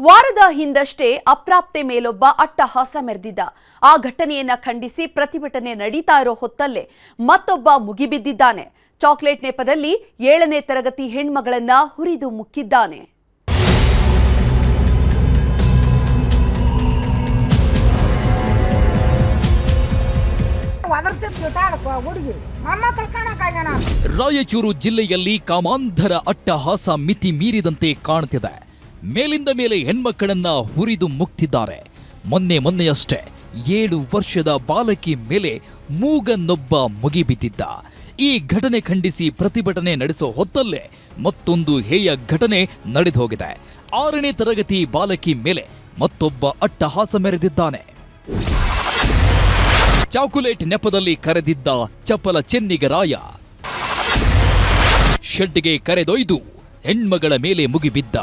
ವಾರದ ಹಿಂದಷ್ಟೇ ಅಪ್ರಾಪ್ತೆ ಮೇಲೊಬ್ಬ ಅಟ್ಟಹಾಸ ಮೆರೆದಿದ್ದ. ಆ ಘಟನೆಯನ್ನ ಖಂಡಿಸಿ ಪ್ರತಿಭಟನೆ ನಡೀತಾ ಇರೋ ಹೊತ್ತಲ್ಲೇ ಮತ್ತೊಬ್ಬ ಮುಗಿಬಿದ್ದಿದ್ದಾನೆ. ಚಾಕ್ಲೇಟ್ ನೆಪದಲ್ಲಿ ಏಳನೇ ತರಗತಿ ಹೆಣ್ಮಗಳನ್ನ ಹುರಿದು ಮುಕ್ಕಿದ್ದಾನೆ. ರಾಯಚೂರು ಜಿಲ್ಲೆಯಲ್ಲಿ ಕಾಮಾಂಧರ ಅಟ್ಟಹಾಸ ಮಿತಿ ಮೀರಿದಂತೆ ಕಾಣ್ತಿದೆ. ಮೇಲಿಂದ ಮೇಲೆ ಹೆಣ್ಮಕ್ಕಳನ್ನ ಹುರಿದು ಮುಕ್ತಿದ್ದಾರೆ ಮೊನ್ನೆ ಮೊನ್ನೆಯಷ್ಟೇ ಏಳು ವರ್ಷದ ಬಾಲಕಿ ಮೇಲೆ ಮೂಗನ್ನೊಬ್ಬ ಮುಗಿಬಿದ್ದಿದ್ದ. ಈ ಘಟನೆ ಖಂಡಿಸಿ ಪ್ರತಿಭಟನೆ ನಡೆಸೋ ಹೊತ್ತಲ್ಲೇ ಮತ್ತೊಂದು ಹೇಯ ಘಟನೆ ನಡೆದು ಹೋಗಿದೆ ಆರನೇ ತರಗತಿ ಬಾಲಕಿ ಮೇಲೆ ಮತ್ತೊಬ್ಬ ಅಟ್ಟಹಾಸ ಮೆರೆದಿದ್ದಾನೆ. ಚಾಕುಲೇಟ್ ನೆಪದಲ್ಲಿ ಕರೆದಿದ್ದ ಚಪಲ ಚೆನ್ನಿಗರಾಯ ಶೆಡ್ಗೆ ಕರೆದೊಯ್ದು ಹೆಣ್ಮಗಳ ಮೇಲೆ ಮುಗಿಬಿದ್ದ.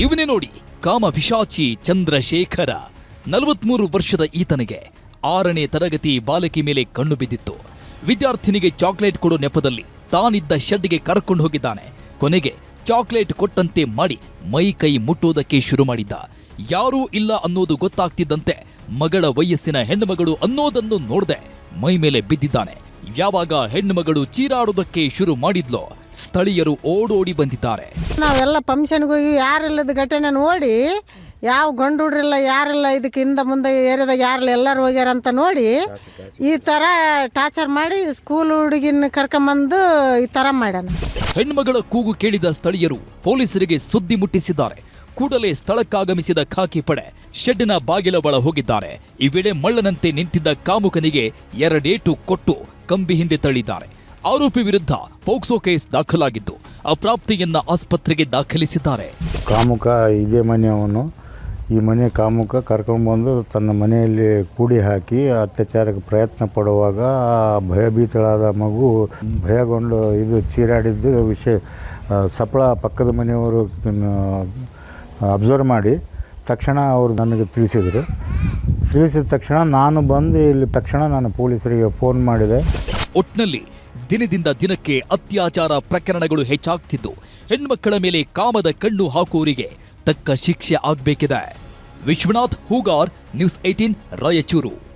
ಇವನೇ ನೋಡಿ ಕಾಮಭಿಷಾಚಿ ಚಂದ್ರಶೇಖರ. ನಲವತ್ಮೂರು ವರ್ಷದ ಈತನಿಗೆ ಆರನೇ ತರಗತಿ ಬಾಲಕಿ ಮೇಲೆ ಕಣ್ಣು ಬಿದ್ದಿತ್ತು. ವಿದ್ಯಾರ್ಥಿನಿಗೆ ಚಾಕ್ಲೇಟ್ ಕೊಡೋ ನೆಪದಲ್ಲಿ ತಾನಿದ್ದ ಶೆಡ್ಗೆ ಕರ್ಕೊಂಡು ಹೋಗಿದ್ದಾನೆ. ಕೊನೆಗೆ ಚಾಕ್ಲೇಟ್ ಕೊಟ್ಟಂತೆ ಮಾಡಿ ಮೈ ಕೈ ಮುಟ್ಟುವುದಕ್ಕೆ ಶುರು ಮಾಡಿದ್ದ. ಯಾರೂ ಇಲ್ಲ ಅನ್ನೋದು ಗೊತ್ತಾಗ್ತಿದ್ದಂತೆ ಮಗಳ ವಯಸ್ಸಿನ ಹೆಣ್ಣುಮಗಳು ಅನ್ನೋದನ್ನು ನೋಡದೆ ಮೈ ಮೇಲೆ ಬಿದ್ದಿದ್ದಾನೆ. ಯಾವಾಗ ಹೆಣ್ಣುಮಗಳು ಚೀರಾಡೋದಕ್ಕೆ ಶುರು ಮಾಡಿದ್ಲೋ ಸ್ಥಳೀಯರು ಓಡೋಡಿ ಬಂದಿದ್ದಾರೆ. ನಾವೆಲ್ಲ ಫಂಕ್ಷನ್ಗೆ ಹೋಗಿ ಯಾರಿಲ್ಲದ ಘಟನೆ ನೋಡಿ ಯಾವ ಗಂಡು ಹುಡ್ರಿಲ್ಲ ಯಾರಿಲ್ಲ ಇದಕ್ಕೆ ಹಿಂದೆ ಮುಂದೆ ಏರಿಯಾದಾಗ ಯಾರಿಲ್ಲ ಎಲ್ಲರೂ ಹೋಗ್ಯಾರ ಅಂತ ನೋಡಿ ಈ ಥರ ಟಾರ್ಚರ್ ಮಾಡಿ ಸ್ಕೂಲ್ ಹುಡುಗಿನ ಕರ್ಕೊಂಬಂದು ಈ ಥರ ಮಾಡ್ಯಾನ. ಹೆಣ್ಮಗಳ ಕೂಗು ಕೇಳಿದ ಸ್ಥಳೀಯರು ಪೊಲೀಸರಿಗೆ ಸುದ್ದಿ ಮುಟ್ಟಿಸಿದ್ದಾರೆ. ಕೂಡಲೇ ಸ್ಥಳಕ್ಕಾಗಮಿಸಿದ ಖಾಕಿ ಪಡೆ ಶೆಡ್ನ ಬಾಗಿಲ ಒಳ ಹೋಗಿದ್ದಾರೆ. ಈ ವೇಳೆ ಮಳ್ಳನಂತೆ ನಿಂತಿದ್ದ ಕಾಮುಕನಿಗೆ ಎರಡೇಟು ಕೊಟ್ಟು ಕಂಬಿ ಹಿಂದೆ ತಳ್ಳಿದ್ದಾರೆ. ಆರೋಪಿ ವಿರುದ್ಧ ಪೋಕ್ಸೋ ಕೇಸ್ ದಾಖಲಾಗಿದ್ದು ಅಪ್ರಾಪ್ತಿಯನ್ನ ಆಸ್ಪತ್ರೆಗೆ ದಾಖಲಿಸಿದ್ದಾರೆ. ಕಾಮುಕ ಇದೇ ಮನೆಯವನು ಈ ಮನೆ ಕಾಮುಕ ಕರ್ಕೊಂಡ್ಬಂದು ತನ್ನ ಮನೆಯಲ್ಲಿ ಕೂಡಿ ಹಾಕಿ ಅತ್ಯಾಚಾರಕ್ಕೆ ಪ್ರಯತ್ನ ಪಡುವಾಗ ಆ ಭಯಭೀತಳಾದ ಮಗು ಭಯಗೊಂಡು ಇದು ಚೀರಾಡಿದ್ದು ವಿಷಯ ಸಪಳ ಸಪ್ಪಳ ಪಕ್ಕದ ಮನೆಯವರು ಅಬ್ಸರ್ವ್ ಮಾಡಿ ತಕ್ಷಣ ಅವರು ನನಗೆ ತಿಳಿಸಿದರು. ತಿಳಿಸಿದ ತಕ್ಷಣ ನಾನು ಬಂದು ಇಲ್ಲಿ ತಕ್ಷಣ ನಾನು ಪೊಲೀಸರಿಗೆ ಫೋನ್ ಮಾಡಿದೆ. ಒಟ್ನಲ್ಲಿ ದಿನದಿಂದ ದಿನಕ್ಕೆ ಅತ್ಯಾಚಾರ ಪ್ರಕರಣಗಳು ಹೆಚ್ಚಾಗ್ತಿದ್ದು, ಹೆಣ್ಮಕ್ಕಳ ಮೇಲೆ ಕಾಮದ ಕಣ್ಣು ಹಾಕುವವರಿಗೆ ತಕ್ಕ ಶಿಕ್ಷೆ ಆಗ್ಬೇಕಿದೆ. Vishwanath Hoogar, news eighteen, Raichur.